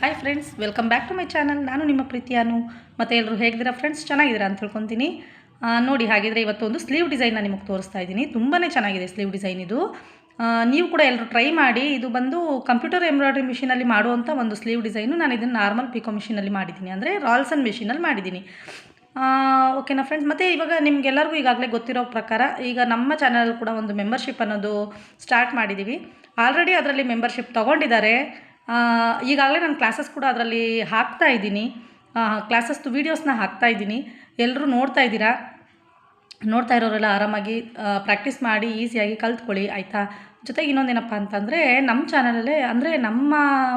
Hi friends welcome back to my channel ನಾನು ನಿಮ್ಮ ಪ್ರೀತಿಯಾನು ಮತ್ತು ಎಲ್ಲರೂ ಹೇಗಿದ್ದೀರಾ ಫ್ರೆಂಡ್ಸ್ ಚೆನ್ನಾಗಿದ್ದೀರಾ ಅಂತ ತಿಳ್ಕೊತೀನಿ. ನೋಡಿ ಹಾಗಿದ್ರೆ ಇವತ್ತು ಒಂದು ಸ್ಲೀವ್ ಡಿಸೈನ್ನ ನಿಮಗೆ ತೋರಿಸ್ತಾ ಇದ್ದೀನಿ. ತುಂಬಾ ಚೆನ್ನಾಗಿದೆ ಸ್ಲೀವ್ ಡಿಸೈನ್ ಇದು. ನೀವು ಕೂಡ ಎಲ್ಲರೂ ಟ್ರೈ ಮಾಡಿ, ಇದು ಬಂದು ಕಂಪ್ಯೂಟರ್ ಎಂಬ್ರಾಯ್ಡ್ರಿ ಮಿಷಿನಲ್ಲಿ ಮಾಡುವಂಥ ಒಂದು ಸ್ಲೀವ್ ಡಿಸೈನು ನಾನು ಇದನ್ನು ನಾರ್ಮಲ್ ಪಿಕೋ ಮಿಷಿನಲ್ಲಿ ಮಾಡಿದ್ದೀನಿ. ಅಂದರೆ ರಾಲ್ಸನ್ ಮಿಷಿನಲ್ಲಿ ಮಾಡಿದ್ದೀನಿ. ಓಕೆನಾ ಫ್ರೆಂಡ್ಸ್ ಮತ್ತು ಇವಾಗ ನಿಮಗೆಲ್ಲರಿಗೂ ಈಗಾಗಲೇ ಗೊತ್ತಿರೋ ಪ್ರಕಾರ, ಈಗ ನಮ್ಮ ಚಾನಲ್ ಕೂಡ ಒಂದು ಮೆಂಬರ್ಶಿಪ್ ಅನ್ನೋದು ಸ್ಟಾರ್ಟ್ ಮಾಡಿದ್ದೀವಿ ಆಲ್ರೆಡಿ ಅದರಲ್ಲಿ ಮೆಂಬರ್ಶಿಪ್ ತೊಗೊಂಡಿದ್ದಾರೆ. ಈಗಾಗಲೇ ನಾನು ಕ್ಲಾಸಸ್ ಕೂಡ ಅದರಲ್ಲಿ ಹಾಕ್ತಾ ಇದ್ದೀನಿ. ಕ್ಲಾಸಸ್ದು ವೀಡಿಯೋಸ್ನ ಹಾಕ್ತಾ ಇದ್ದೀನಿ. ಎಲ್ಲರೂ ನೋಡ್ತಾ ಇದ್ದೀರಾ? ನೋಡ್ತಾ ಇರೋರೆಲ್ಲ ಆರಾಮಾಗಿ ಪ್ರಾಕ್ಟೀಸ್ ಮಾಡಿ ಈಸಿಯಾಗಿ ಕಲ್ತ್ಕೊಳ್ಳಿ, ಆಯಿತಾ? ಜೊತೆಗೆ ಇನ್ನೊಂದೇನಪ್ಪ ಅಂತಂದರೆ ನಮ್ಮ ಚಾನಲಲ್ಲೇ ಅಂದರೆ ನಮ್ಮ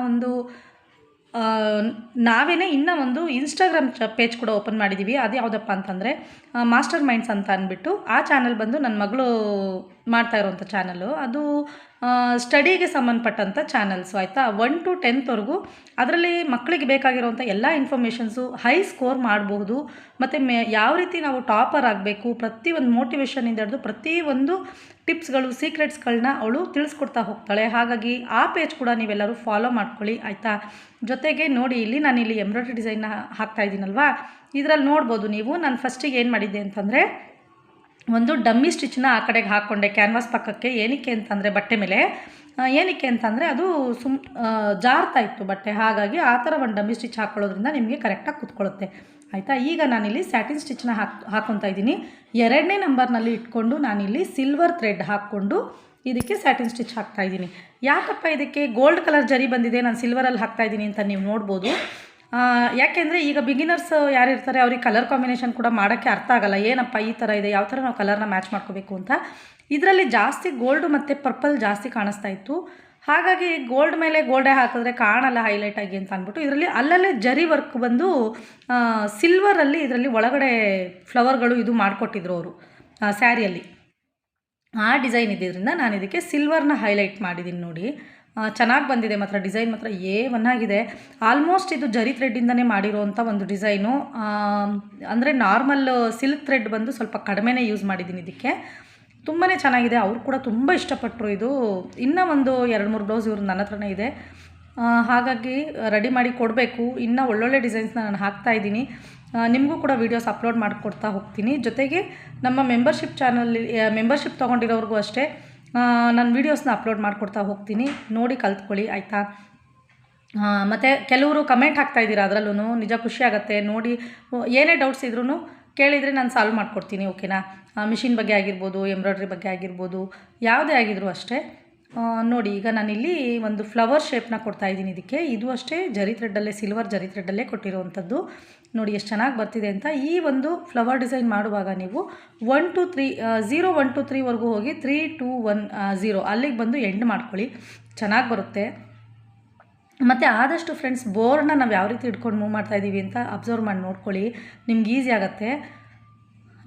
ಒಂದು ನಾವೇ ಇನ್ನೂ ಒಂದು ಇನ್ಸ್ಟಾಗ್ರಾಮ್ ಚ ಪೇಜ್ ಕೂಡ ಓಪನ್ ಮಾಡಿದ್ದೀವಿ ಅದು ಯಾವುದಪ್ಪ ಅಂತಂದರೆ ಮಾಸ್ಟರ್ ಮೈಂಡ್ಸ್ ಅಂತ ಅಂದ್ಬಿಟ್ಟು ಆ ಚಾನಲ್ ಬಂದು ನನ್ನ ಮಗಳು ಮಾಡ್ತಾ ಇರೋವಂಥ ಚಾನಲ್ಲು ಅದು ಸ್ಟಡಿಗೆ ಸಂಬಂಧಪಟ್ಟಂಥ ಚಾನಲ್ಸು ಆಯಿತಾ? ಒನ್ ಟು ಟೆಂತ್ವರೆಗೂ ಅದರಲ್ಲಿ ಮಕ್ಕಳಿಗೆ ಬೇಕಾಗಿರುವಂಥ ಎಲ್ಲ ಇನ್ಫಾರ್ಮೇಷನ್ಸು ಹೈ ಸ್ಕೋರ್ ಮಾಡಬಹುದು. ಮತ್ತು ಮೇ, ಯಾವ ರೀತಿ ನಾವು ಟಾಪರ್ ಆಗಬೇಕು ಪ್ರತಿಯೊಂದು ಮೋಟಿವೇಶನಿಂದ ಹಿಡಿದು ಪ್ರತಿಯೊಂದು ಟಿಪ್ಸ್ಗಳು ಸೀಕ್ರೆಟ್ಸ್ಗಳನ್ನ ಅವಳು ತಿಳಿಸ್ಕೊಡ್ತಾ ಹೋಗ್ತಾಳೆ. ಹಾಗಾಗಿ ಆ ಪೇಜ್ ಕೂಡ ನೀವೆಲ್ಲರೂ ಫಾಲೋ ಮಾಡ್ಕೊಳ್ಳಿ, ಆಯಿತಾ? ಜೊತೆಗೆ ನೋಡಿ, ಇಲ್ಲಿ ನಾನು ಇಲ್ಲಿ ಎಂಬ್ರಾಯ್ಡ್ರಿ ಡಿಸೈನ್ನ ಹಾಕ್ತಾ ಇದ್ದೀನಲ್ವಾ? ಇದರಲ್ಲಿ ನೋಡ್ಬೋದು ನೀವು. ನಾನು ಫಸ್ಟಿಗೆ ಏನು ಮಾಡಿದ್ದೆ ಅಂತಂದರೆ ಒಂದು ಡಮ್ಮಿ ಸ್ಟಿಚ್ನ ಆ ಕಡೆಗೆ ಹಾಕ್ಕೊಂಡೆ ಕ್ಯಾನ್ವಾಸ್ ಪಕ್ಕಕ್ಕೆ. ಏನಕ್ಕೆ ಅಂತಂದರೆ ಬಟ್ಟೆ ಮೇಲೆ. ಏನಕ್ಕೆ ಅಂತಂದರೆ ಅದು ಸುಮ್ ಜಾರ್ತಾ ಇತ್ತು ಬಟ್ಟೆ. ಹಾಗಾಗಿ ಆ ಥರ ಒಂದು ಡಮ್ಮಿ ಸ್ಟಿಚ್ ಹಾಕ್ಕೊಳ್ಳೋದ್ರಿಂದ ನಿಮಗೆ ಕರೆಕ್ಟಾಗಿ ಕೂತ್ಕೊಳ್ಳುತ್ತೆ. ಆಯಿತಾ? ಈಗ ನಾನಿಲ್ಲಿ ಸ್ಯಾಟಿನ್ ಸ್ಟಿಚ್ನ ಹಾಕಿ, ಹಾಕ್ಕೊತಾ ಇದ್ದೀನಿ. ಎರಡನೇ ನಂಬರ್ನಲ್ಲಿ ಇಟ್ಕೊಂಡು ನಾನಿಲ್ಲಿ ಸಿಲ್ವರ್ ಥ್ರೆಡ್ ಹಾಕ್ಕೊಂಡು ಇದಕ್ಕೆ ಸ್ಯಾಟಿನ್ ಸ್ಟಿಚ್ ಹಾಕ್ತಾ ಇದ್ದೀನಿ. ಯಾಕಪ್ಪ ಇದಕ್ಕೆ ಗೋಲ್ಡ್ ಕಲರ್ ಜರಿ ಬಂದಿದೆ? ನಾನು ಸಿಲ್ವರಲ್ಲಿ ಹಾಕ್ತಾ ಇದ್ದೀನಿ ಅಂತ ನೀವು ನೋಡ್ಬೋದು. ಯಾಕೆಂದರೆ ಈಗ ಬಿಗಿನರ್ಸ್ ಯಾರು ಇರ್ತಾರೆ, ಅವ್ರಿಗೆ ಕಲರ್ ಕಾಂಬಿನೇಷನ್ ಕೂಡ ಮಾಡೋಕ್ಕೆ ಅರ್ಥ ಆಗಲ್ಲ. ಏನಪ್ಪ ಈ ಥರ ಇದೆ, ಯಾವ ಥರ ನಾವು ಕಲರ್ನ ಮ್ಯಾಚ್ ಮಾಡ್ಕೋಬೇಕು ಅಂತ. ಇದರಲ್ಲಿ ಜಾಸ್ತಿ ಗೋಲ್ಡು ಮತ್ತು ಪರ್ಪಲ್ ಜಾಸ್ತಿ ಕಾಣಿಸ್ತಾ ಇತ್ತು. ಹಾಗಾಗಿ ಗೋಲ್ಡ್ ಮೇಲೆ ಗೋಲ್ಡೇ ಹಾಕಿದ್ರೆ ಕಾಣಲ್ಲ ಹೈಲೈಟ್ ಆಗಿ ಅಂತ ಅಂದ್ಬಿಟ್ಟು ಇದರಲ್ಲಿ ಅಲ್ಲಲ್ಲೇ ಜರಿ ವರ್ಕ್ ಬಂದು ಸಿಲ್ವರಲ್ಲಿ ಇದರಲ್ಲಿ ಒಳಗಡೆ ಫ್ಲವರ್ಗಳು ಇದು ಮಾಡಿಕೊಟ್ಟಿದ್ರು ಅವರು ಸ್ಯಾರಿಯಲ್ಲಿ ಆ ಡಿಸೈನ್ ಇದ್ದಿದ್ರಿಂದ ನಾನು ಇದಕ್ಕೆ ಸಿಲ್ವರ್ನ ಹೈಲೈಟ್ ಮಾಡಿದ್ದೀನಿ ನೋಡಿ. ಚೆನ್ನಾಗಿ ಬಂದಿದೆ ಮಾತ್ರ, ಡಿಸೈನ್ ಮಾತ್ರ ಏ ಆಗಿದೆ. ಆಲ್ಮೋಸ್ಟ್ ಇದು ಜರಿ ಥ್ರೆಡ್ಡಿಂದನೇ ಮಾಡಿರೋವಂಥ ಒಂದು ಡಿಸೈನು. ಅಂದರೆ ನಾರ್ಮಲ್ ಸಿಲ್ಕ್ ಥ್ರೆಡ್ ಬಂದು ಸ್ವಲ್ಪ ಕಡಿಮೆನೇ ಯೂಸ್ ಮಾಡಿದ್ದೀನಿ ಇದಕ್ಕೆ. ತುಂಬಾ ಚೆನ್ನಾಗಿದೆ, ಅವ್ರು ಕೂಡ ತುಂಬ ಇಷ್ಟಪಟ್ಟರು ಇದು. ಇನ್ನೂ ಒಂದು ಎರಡು ಮೂರು ಬ್ಲೌಸ್ ಇವ್ರು ನನ್ನ ಹತ್ರನೇ ಇದೆ. ಹಾಗಾಗಿ ರೆಡಿ ಮಾಡಿ ಕೊಡಬೇಕು. ಇನ್ನೂ ಒಳ್ಳೊಳ್ಳೆ ಡಿಸೈನ್ಸ್ನ ನಾನು ಹಾಕ್ತಾ ಇದ್ದೀನಿ. ನಿಮಗೂ ಕೂಡ ವೀಡಿಯೋಸ್ ಅಪ್ಲೋಡ್ ಮಾಡಿಕೊಡ್ತಾ ಹೋಗ್ತೀನಿ. ಜೊತೆಗೆ ನಮ್ಮ ಮೆಂಬರ್ಶಿಪ್ ಚಾನಲ್ ಮೆಂಬರ್ಶಿಪ್ ತೊಗೊಂಡಿರೋರಿಗೂ ಅಷ್ಟೇ. ನಾನು ವೀಡಿಯೋಸ್ನ ಅಪ್ಲೋಡ್ ಮಾಡಿಕೊಡ್ತಾ ಹೋಗ್ತೀನಿ. ನೋಡಿ ಕಲ್ತ್ಕೊಳ್ಳಿ, ಆಯಿತಾ? ಮತ್ತು ಕೆಲವರು ಕಮೆಂಟ್ ಹಾಕ್ತಾ ಇದ್ದೀರಾ ಅದರಲ್ಲೂ ನಿಜ ಖುಷಿ ಆಗುತ್ತೆ. ನೋಡಿ ಏನೇ ಡೌಟ್ಸ್ ಇದ್ರೂ ಕೇಳಿದರೆ ನಾನು ಸಾಲ್ವ್ ಮಾಡಿಕೊಡ್ತೀನಿ ಓಕೆನಾ ಮಿಷಿನ್ ಬಗ್ಗೆ ಆಗಿರ್ಬೋದು ಎಂಬ್ರಾಯ್ಡ್ರಿ ಬಗ್ಗೆ ಆಗಿರ್ಬೋದು, ಯಾವುದೇ ಆಗಿದ್ರು ಅಷ್ಟೇ. ನೋಡಿ, ಈಗ ನಾನಿಲ್ಲಿ ಒಂದು ಫ್ಲವರ್ ಶೇಪ್ನ ಕೊಡ್ತಾ ಇದ್ದೀನಿ ಇದಕ್ಕೆ. ಇದು ಅಷ್ಟೇ ಜರಿ ಥ್ರೆಡ್ಡಲ್ಲೇ, ಸಿಲ್ವರ್ ಜರಿ ಥ್ರೆಡ್ಡಲ್ಲೇ ಕೊಟ್ಟಿರುವಂಥದ್ದು. ನೋಡಿ, ಎಷ್ಟು ಚೆನ್ನಾಗಿ ಬರ್ತಿದೆ ಅಂತ. ಈ ಒಂದು ಫ್ಲವರ್ ಡಿಸೈನ್ ಮಾಡುವಾಗ ನೀವು one two three zero one two ತ್ರೀವರೆಗೂ ಹೋಗಿ ತ್ರೀ ಟು ಒನ್ ಝೀರೋ ಅಲ್ಲಿಗೆ ಬಂದು ಎಂಡ್ ಮಾಡ್ಕೊಳ್ಳಿ. ಚೆನ್ನಾಗಿ ಬರುತ್ತೆ. ಮತ್ತು ಆದಷ್ಟು ಫ್ರೆಂಡ್ಸ್ ಬೋರ್ನ ನಾವು ಯಾವ ರೀತಿ ಇಟ್ಕೊಂಡು ಮೂವ್ ಮಾಡ್ತಾಯಿದ್ದೀವಿ ಅಂತ ಅಬ್ಸರ್ವ್ ಮಾಡಿ ನೋಡ್ಕೊಳ್ಳಿ. ನಿಮ್ಗೆ ಈಸಿ ಆಗುತ್ತೆ.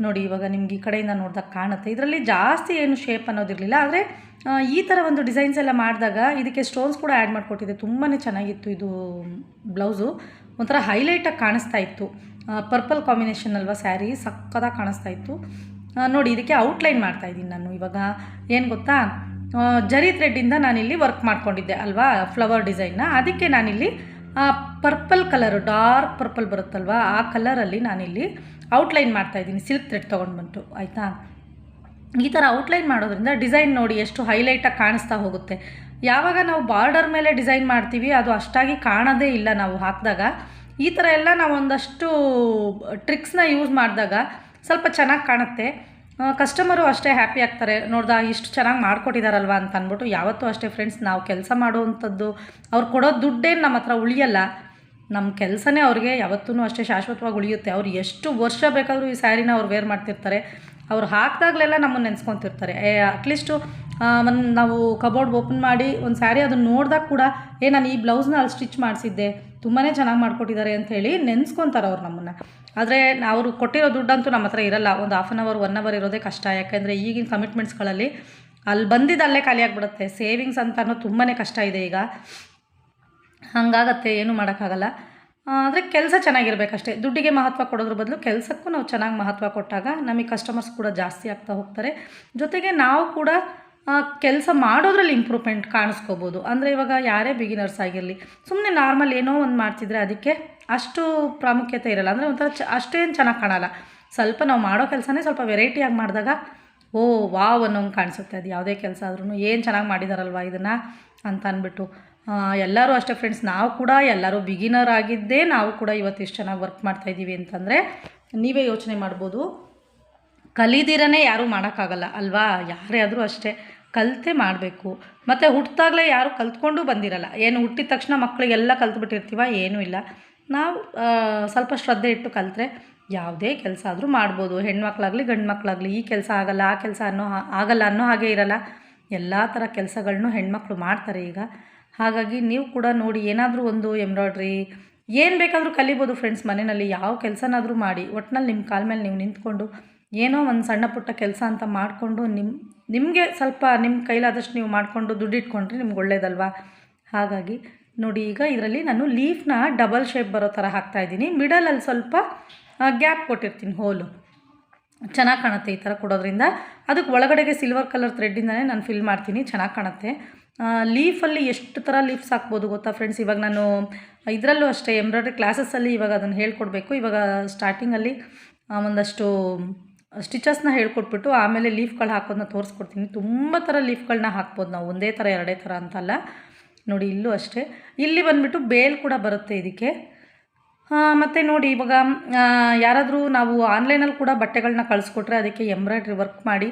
ನೋಡಿ ಇವಾಗ ನಿಮ್ಗೆ ಈ ಕಡೆಯಿಂದ ನೋಡಿದಾಗ ಕಾಣುತ್ತೆ. ಇದರಲ್ಲಿ ಜಾಸ್ತಿ ಏನು ಶೇಪ್ ಅನ್ನೋದಿರಲಿಲ್ಲ ಆದರೆ ಈ ಥರ ಒಂದು ಡಿಸೈನ್ಸ್ ಎಲ್ಲ ಮಾಡಿದಾಗ ಇದಕ್ಕೆ ಸ್ಟೋನ್ಸ್ ಕೂಡ ಆ್ಯಡ್ ಮಾಡಿಕೊಟ್ಟಿದೆ. ತುಂಬಾ ಚೆನ್ನಾಗಿತ್ತು ಇದು ಬ್ಲೌಸು ಒಂಥರ ಹೈಲೈಟಾಗಿ ಕಾಣಿಸ್ತಾ ಇತ್ತು. ಪರ್ಪಲ್ ಕಾಂಬಿನೇಷನ್ ಅಲ್ವಾ ಸ್ಯಾರಿ ಸಕ್ಕದಾಗಿ ಕಾಣಿಸ್ತಾ ಇತ್ತು. ನೋಡಿ ಇದಕ್ಕೆ ಔಟ್ಲೈನ್ ಮಾಡ್ತಾ ಇದ್ದೀನಿ ನಾನು. ಇವಾಗ ಏನು ಗೊತ್ತಾ? ಜರಿ ಥ್ರೆಡ್ಡಿಂದ ನಾನಿಲ್ಲಿ ವರ್ಕ್ ಮಾಡ್ಕೊಂಡಿದ್ದೆ ಅಲ್ವಾ ಫ್ಲವರ್ ಡಿಸೈನ್ನ ಅದಕ್ಕೆ ನಾನಿಲ್ಲಿ ಪರ್ಪಲ್ ಕಲರು ಡಾರ್ಕ್ ಪರ್ಪಲ್ ಬರುತ್ತಲ್ವಾ, ಆ ಕಲರಲ್ಲಿ ನಾನಿಲ್ಲಿ ಔಟ್ಲೈನ್ ಮಾಡ್ತಾ ಇದ್ದೀನಿ ಸಿಲ್ಕ್ ಥ್ರೆಡ್ ತೊಗೊಂಡು ಬಂತು, ಆಯಿತಾ? ಈ ಥರ ಔಟ್ಲೈನ್ ಮಾಡೋದ್ರಿಂದ ಡಿಸೈನ್ ನೋಡಿ ಎಷ್ಟು ಹೈಲೈಟಾಗಿ ಕಾಣಿಸ್ತಾ ಹೋಗುತ್ತೆ. ಯಾವಾಗ ನಾವು ಬಾರ್ಡರ್ ಮೇಲೆ ಡಿಸೈನ್ ಮಾಡ್ತೀವಿ, ಅದು ಅಷ್ಟಾಗಿ ಕಾಣೋದೇ ಇಲ್ಲ ನಾವು ಹಾಕಿದಾಗ. ಈ ಥರ ಎಲ್ಲ ನಾವು ಒಂದಷ್ಟು ಟ್ರಿಕ್ಸ್ನ ಯೂಸ್ ಮಾಡಿದಾಗ ಸ್ವಲ್ಪ ಚೆನ್ನಾಗಿ ಕಾಣುತ್ತೆ. ಕಸ್ಟಮರು ಅಷ್ಟೇ ಹ್ಯಾಪಿ ಆಗ್ತಾರೆ, ನೋಡ್ದಾ ಇಷ್ಟು ಚೆನ್ನಾಗಿ ಮಾಡ್ಕೊಟ್ಟಿದ್ದಾರಲ್ವ ಅಂತ ಅಂದ್ಬಿಟ್ಟು ಯಾವತ್ತೂ ಅಷ್ಟೇ ಫ್ರೆಂಡ್ಸ್ ನಾವು ಕೆಲಸ ಮಾಡುವಂಥದ್ದು, ಅವ್ರು ಕೊಡೋ ದುಡ್ಡೇನು ನಮ್ಮ ಹತ್ರ ಉಳಿಯಲ್ಲ. ನಮ್ಮ ಕೆಲಸನೇ ಅವ್ರಿಗೆ ಯಾವತ್ತೂ ಅಷ್ಟೇ ಶಾಶ್ವತವಾಗಿ ಉಳಿಯುತ್ತೆ. ಅವ್ರು ಎಷ್ಟು ವರ್ಷ ಬೇಕಾದರೂ ಈ ಸ್ಯಾರಿನ ಅವ್ರು ವೇರ್ ಮಾಡ್ತಿರ್ತಾರೆ. ಅವ್ರು ಹಾಕಿದಾಗಲೆಲ್ಲ ನಮ್ಮನ್ನು ನೆನೆಸ್ಕೊತಿರ್ತಾರೆ. ಅಟ್ಲೀಸ್ಟು ಒಂದು ನಾವು ಕಬೋರ್ಡ್ ಓಪನ್ ಮಾಡಿ ಒಂದು ಸ್ಯಾರಿ ಅದನ್ನು ನೋಡಿದಾಗ ಕೂಡ, ಏ, ನಾನು ಈ ಬ್ಲೌಸ್ನ ಅಲ್ಲಿ ಸ್ಟಿಚ್ ಮಾಡಿಸಿದ್ದೆ. ತುಂಬಾ ಚೆನ್ನಾಗಿ ಮಾಡ್ಕೊಟ್ಟಿದ್ದಾರೆ ಅಂತ ಹೇಳಿ ನೆನೆಸ್ಕೊತಾರೆ ಅವ್ರು ನಮ್ಮನ್ನು. ಆದರೆ ಅವರು ಕೊಟ್ಟಿರೋ ದುಡ್ಡಂತೂ ನಮ್ಮ ಹತ್ರ ಇರಲ್ಲ. ಒಂದು half an hour one hour ಇರೋದೇ ಕಷ್ಟ. ಯಾಕೆಂದರೆ ಈಗಿನ ಕಮಿಟ್ಮೆಂಟ್ಸ್ಗಳಲ್ಲಿ ಅಲ್ಲಿ ಬಂದಿದ್ದಲ್ಲೇ ಖಾಲಿಯಾಗಿಬಿಡುತ್ತೆ ಸೇವಿಂಗ್ಸ್ ಅಂತ ಅನ್ನೋದು ತುಂಬಾ ಕಷ್ಟ ಇದೆ ಈಗ. ಹಾಗಾಗತ್ತೆ, ಏನೂ ಮಾಡೋಕ್ಕಾಗಲ್ಲ. ಅಂದರೆ ಕೆಲಸ ಚೆನ್ನಾಗಿರ್ಬೇಕಷ್ಟೇ. ದುಡ್ಡಿಗೆ ಮಹತ್ವ ಕೊಡೋದ್ರ ಬದಲು ಕೆಲಸಕ್ಕೂ ನಾವು ಚೆನ್ನಾಗಿ ಮಹತ್ವ ಕೊಟ್ಟಾಗ ನಮಗೆ ಕಸ್ಟಮರ್ಸ್ ಕೂಡ ಜಾಸ್ತಿ ಆಗ್ತಾ ಹೋಗ್ತಾರೆ. ಜೊತೆಗೆ ನಾವು ಕೂಡ ಕೆಲಸ ಮಾಡೋದ್ರಲ್ಲಿ ಇಂಪ್ರೂವ್ಮೆಂಟ್ ಕಾಣಿಸ್ಕೋಬೋದು. ಅಂದರೆ ಇವಾಗ ಯಾರೇ ಬಿಗಿನರ್ಸ್ ಆಗಿರಲಿ ಸುಮ್ಮನೆ ನಾರ್ಮಲ್ ಏನೋ ಒಂದು ಮಾಡ್ತಿದ್ರೆ ಅದಕ್ಕೆ ಅಷ್ಟು ಪ್ರಾಮುಖ್ಯತೆ ಇರಲ್ಲ. ಅಂದರೆ ಒಂಥರ ಚ, ಅಷ್ಟೇನು ಚೆನ್ನಾಗಿ ಕಾಣಲ್ಲ. ಸ್ವಲ್ಪ ನಾವು ಮಾಡೋ ಕೆಲಸನೇ ಸ್ವಲ್ಪ ವೆರೈಟಿಯಾಗಿ ಮಾಡಿದಾಗ, ಓ, ವಾವ್ ಅನ್ನೋಂಗೆ ಕಾಣಿಸುತ್ತೆ. ಅದು ಯಾವುದೇ ಕೆಲಸ ಆದ್ರೂ ಏನು ಚೆನ್ನಾಗಿ ಮಾಡಿದಾರಲ್ವ ಇದನ್ನು ಅಂತ ಅಂದ್ಬಿಟ್ಟು ಎಲ್ಲರೂ ಅಷ್ಟೇ ಫ್ರೆಂಡ್ಸ್ ನಾವು ಕೂಡ ಎಲ್ಲರೂ ಬಿಗಿನರ್ ಆಗಿದ್ದೇ ನಾವು ಕೂಡ ಇವತ್ತು ಇಷ್ಟು ಚೆನ್ನಾಗಿ ವರ್ಕ್ ಮಾಡ್ತಾಯಿದ್ದೀವಿ ಅಂತಂದರೆ ನೀವೇ ಯೋಚನೆ ಮಾಡ್ಬೋದು. ಕಲಿದಿರನೇ ಯಾರೂ ಮಾಡೋಕ್ಕಾಗಲ್ಲ ಅಲ್ವಾ? ಯಾರೇ ಆದರೂ ಅಷ್ಟೇ ಕಲಿತೆ ಮಾಡಬೇಕು. ಮತ್ತು ಹುಟ್ಟಿದಾಗಲೇ ಯಾರು ಕಲ್ತ್ಕೊಂಡು ಬಂದಿರಲ್ಲ. ಏನು ಹುಟ್ಟಿದ ತಕ್ಷಣ ಮಕ್ಕಳಿಗೆಲ್ಲ ಕಲ್ತ್ಬಿಟ್ಟಿರ್ತೀವ? ಏನೂ ಇಲ್ಲ. ನಾವು ಸ್ವಲ್ಪ ಶ್ರದ್ಧೆ ಇಟ್ಟು ಕಲಿತ್ರೆ ಯಾವುದೇ ಕೆಲಸ ಆದರೂ ಮಾಡ್ಬೋದು. ಹೆಣ್ಮಕ್ಳಾಗಲಿ ಗಂಡು ಮಕ್ಕಳಾಗಲಿ ಈ ಕೆಲಸ ಆಗಲ್ಲ, ಆ ಕೆಲಸ ಅನ್ನೋ ಆಗಲ್ಲ ಅನ್ನೋ ಹಾಗೆ ಇರಲ್ಲ. ಎಲ್ಲ ಥರ ಕೆಲಸಗಳನ್ನೂ ಹೆಣ್ಮಕ್ಳು ಮಾಡ್ತಾರೆ ಈಗ. ಹಾಗಾಗಿ ನೀವು ಕೂಡ ನೋಡಿ ಏನಾದರೂ ಒಂದು ಎಂಬ್ರಾಯ್ಡ್ರಿ. ಏನು ಬೇಕಾದರೂ ಕಲಿಬೋದು ಫ್ರೆಂಡ್ಸ್ ಮನೆಯಲ್ಲಿ, ಯಾವ ಕೆಲಸನಾದರೂ ಮಾಡಿ. ಒಟ್ಟಿನಲ್ಲಿ ನಿಮ್ಮ ಕಾಲ ಮೇಲೆ ನೀವು ನಿಂತ್ಕೊಂಡು ಏನೋ ಒಂದು ಸಣ್ಣ ಪುಟ್ಟ ಕೆಲಸ ಅಂತ ಮಾಡಿಕೊಂಡು ನಿಮ್ಮ ನಿಮಗೆ ಸ್ವಲ್ಪ ನಿಮ್ಮ ಕೈಲಾದಷ್ಟು ನೀವು ಮಾಡಿಕೊಂಡು ದುಡ್ಡು ಇಟ್ಕೊಂಡ್ರೆ ನಿಮ್ಗೆ ಒಳ್ಳೇದಲ್ವಾ? ಹಾಗಾಗಿ ನೋಡಿ ಈಗ ಇದರಲ್ಲಿ ನಾನು ಲೀಫ್ನ ಡಬಲ್ ಶೇಪ್ ಬರೋ ಥರ ಹಾಕ್ತಾಯಿದ್ದೀನಿ ಮಿಡಲಲ್ಲಿ ಸ್ವಲ್ಪ ಗ್ಯಾಪ್ ಕೊಟ್ಟಿರ್ತೀನಿ, ಹೋಲು. ಚೆನ್ನಾಗಿ ಕಾಣುತ್ತೆ ಈ ಥರ ಕೊಡೋದ್ರಿಂದ. ಅದಕ್ಕೆ ಒಳಗಡೆಗೆ ಸಿಲ್ವರ್ ಕಲರ್ ಥ್ರೆಡ್ಡಿಂದನೇ ನಾನು ಫಿಲ್ ಮಾಡ್ತೀನಿ, ಚೆನ್ನಾಗಿ ಕಾಣುತ್ತೆ. ಲೀಫಲ್ಲಿ ಎಷ್ಟು ಥರ ಲೀಫ್ಸ್ ಹಾಕ್ಬೋದು ಗೊತ್ತಾ ಫ್ರೆಂಡ್ಸ್ ಇವಾಗ ನಾನು ಇದರಲ್ಲೂ ಅಷ್ಟೇ ಎಂಬ್ರಾಯ್ಡ್ರಿ ಕ್ಲಾಸಸ್ಸಲ್ಲಿ ಇವಾಗ ಅದನ್ನು ಹೇಳ್ಕೊಡ್ಬೇಕು. ಇವಾಗ ಸ್ಟಾರ್ಟಿಂಗಲ್ಲಿ ಒಂದಷ್ಟು ಸ್ಟಿಚಸ್ನ ಹೇಳ್ಕೊಟ್ಬಿಟ್ಟು ಆಮೇಲೆ ಲೀಫ್ಗಳು ಹಾಕೋದನ್ನ ತೋರಿಸ್ಕೊಡ್ತೀನಿ. ತುಂಬ ಥರ ಲೀಫ್ಗಳನ್ನ ಹಾಕ್ಬೋದು ನಾವು. ಒಂದೇ ಥರ ಎರಡೇ ಥರ ಅಂತಲ್ಲ. ನೋಡಿ, ಇಲ್ಲೂ ಅಷ್ಟೇ. ಇಲ್ಲಿ ಬಂದುಬಿಟ್ಟು ಬೇಲ್ ಕೂಡ ಬರುತ್ತೆ ಇದಕ್ಕೆ. ಮತ್ತು ನೋಡಿ, ಇವಾಗ ಯಾರಾದರೂ ನಾವು ಆನ್ಲೈನಲ್ಲಿ ಕೂಡ ಬಟ್ಟೆಗಳನ್ನ ಕಳಿಸ್ಕೊಟ್ರೆ ಅದಕ್ಕೆ ಎಂಬ್ರಾಯ್ಡ್ರಿ ವರ್ಕ್ ಮಾಡಿ,